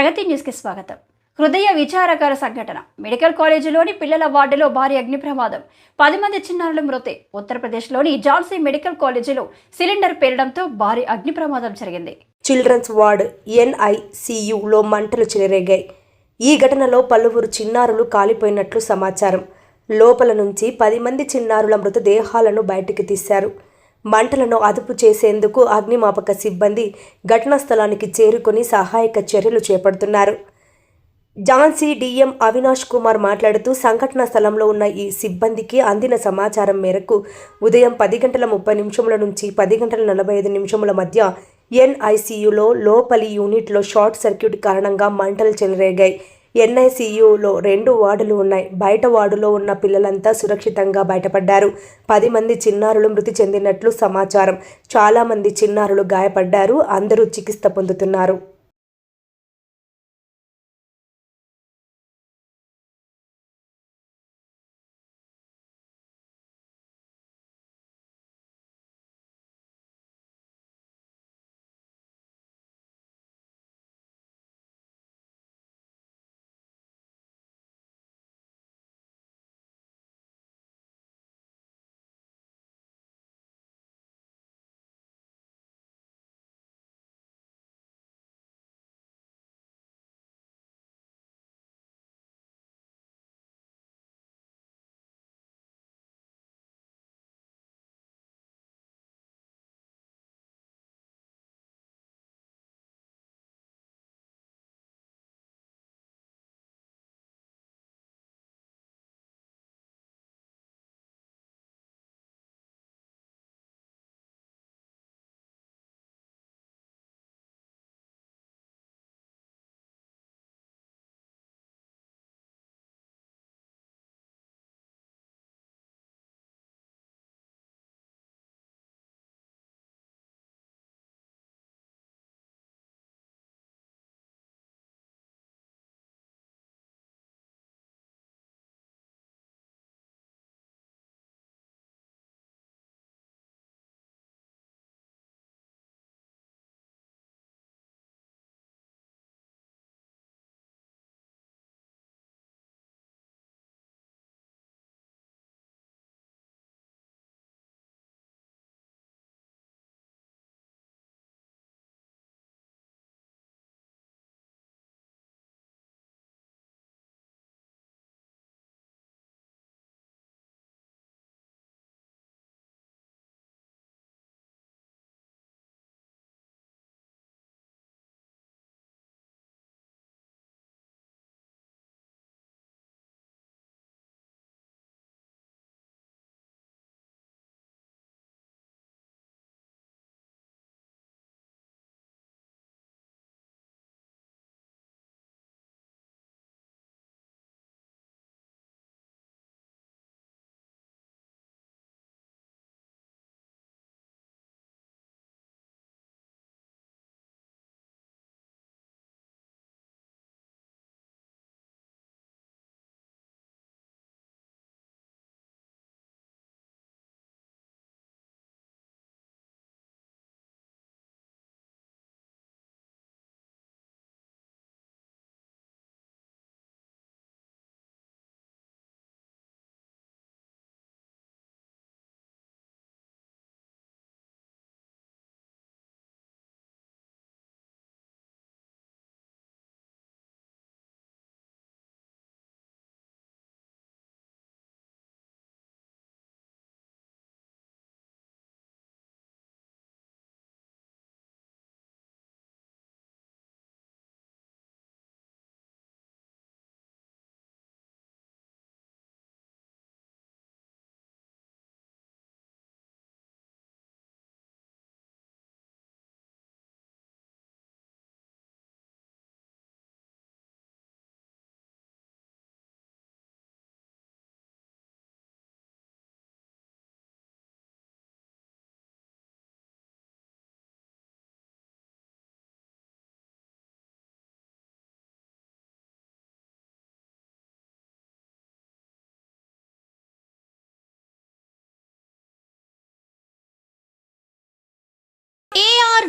ప్రగతి న్యూస్కి స్వాగతం. హృదయ విచారకర సంఘటన. మెడికల్ కాలేజీలోని పిల్లల వార్డులో భారీ అగ్ని ప్రమాదం. పది మంది చిన్నారుల మృతి. ఉత్తరప్రదేశ్లోని ఝాన్సీ మెడికల్ కాలేజీలో సిలిండర్ పేలడంతో భారీ అగ్ని ప్రమాదం జరిగింది. చిల్డ్రన్స్ వార్డ్ ఎన్ఐసియులో మంటలు చెలరేగాయి. ఈ ఘటనలో పలువురు చిన్నారులు కాలిపోయినట్లు సమాచారం. లోపల నుంచి పది మంది చిన్నారుల మృతదేహాలను బయటికి తీశారు. మంటలను అదుపు చేసేందుకు అగ్నిమాపక సిబ్బంది ఘటనా స్థలానికి చేరుకొని సహాయక చర్యలు చేపడుతున్నారు. ఝాన్సీ డిఎం అవినాష్ కుమార్ మాట్లాడుతూ సంఘటన స్థలంలో ఉన్న ఈ సిబ్బందికి అందిన సమాచారం మేరకు ఉదయం పది గంటల ముప్పై నిమిషముల నుంచి పది గంటల నలభై ఐదు నిమిషముల మధ్య ఎన్ఐసియులో లోపలి యూనిట్లో షార్ట్ సర్క్యూట్ కారణంగా మంటలు చెలరేగాయి. ఎన్ఐసీయూలో రెండు వార్డులు ఉన్నాయి. బయట వార్డులో ఉన్న పిల్లలంతా సురక్షితంగా బయటపడ్డారు. పది మంది చిన్నారులు మృతి చెందినట్లు సమాచారం. చాలామంది చిన్నారులు గాయపడ్డారు. అందరూ చికిత్స పొందుతున్నారు.